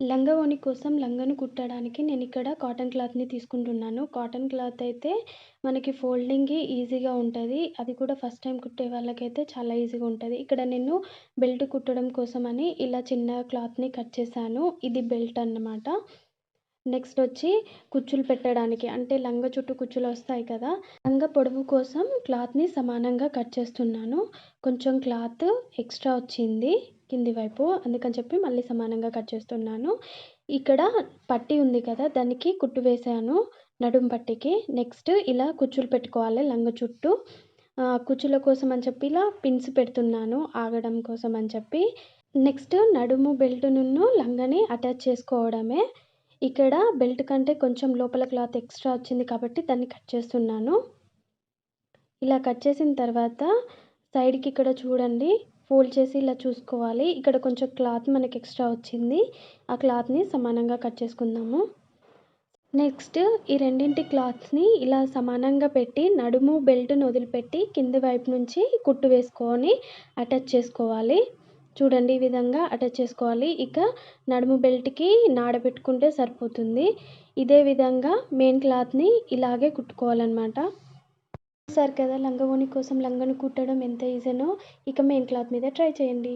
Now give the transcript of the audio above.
లంగా ఓణి కోసం లంగాను కుట్టడానికి నేను ఇక్కడ కాటన్ క్లాత్ని తీసుకుంటున్నాను. కాటన్ క్లాత్ అయితే మనకి ఫోల్డింగ్ ఈజీగా ఉంటుంది. అది కూడా ఫస్ట్ టైం కుట్టే వాళ్ళకైతే చాలా ఈజీగా ఉంటుంది. ఇక్కడ నేను బెల్ట్ కుట్టడం కోసమని ఇలా చిన్న క్లాత్ని కట్ చేశాను. ఇది బెల్ట్ అన్నమాట. నెక్స్ట్ వచ్చి కుచ్చులు పెట్టడానికి అంటే లంగా చుట్టూ కుచ్చులు వస్తాయి కదా లంగా పొడవు కోసం క్లాత్ని సమానంగా కట్ చేస్తున్నాను. కొంచెం క్లాత్ ఎక్స్ట్రా వచ్చింది. కింది వైపు అందుకని చెప్పి మళ్ళీ సమానంగా కట్ చేస్తున్నాను. ఇక్కడ పట్టి ఉంది కదా దానికి కుట్టు వేసాను నడుం పట్టికి. నెక్స్ట్ ఇలా కుచ్చులు పెట్టుకోవాలి లంగ చుట్టూ. కుచ్చుల కోసం అని చెప్పి ఇలా పిన్స్ పెడుతున్నాను ఆగడం కోసం అని చెప్పి. నెక్స్ట్ నడుము బెల్ట్ నున్ను లంగని అటాచ్ చేసుకోవడమే. ఇక్కడ బెల్ట్ కంటే కొంచెం లోపల క్లాత్ ఎక్స్ట్రా వచ్చింది కాబట్టి దాన్ని కట్ చేస్తున్నాను. ఇలా కట్ చేసిన తర్వాత సైడ్కి ఇక్కడ చూడండి. ఫోల్డ్ చేసి ఇలా చూసుకోవాలి. ఇక్కడ కొంచెం క్లాత్ మనకి ఎక్స్ట్రా వచ్చింది. ఆ క్లాత్ని సమానంగా కట్ చేసుకుందాము. నెక్స్ట్ ఈ రెండింటి క్లాత్స్ని ఇలా సమానంగా పెట్టి నడుము బెల్ట్ను వదిలిపెట్టి కింది వైపు నుంచి కుట్టు వేసుకొని అటాచ్ చేసుకోవాలి. చూడండి ఈ విధంగా అటాచ్ చేసుకోవాలి. ఇక నడుము బెల్ట్కి నాడ పెట్టుకుంటే సరిపోతుంది. ఇదే విధంగా మెయిన్ క్లాత్ని ఇలాగే కుట్టుకోవాలన్నమాట. చూసారు కదా లంగా ఓణి కోసం లంగను కుట్టడం ఎంత ఈజీనో ఇక మెయిన్ క్లాత్ మీద ట్రై చేయండి.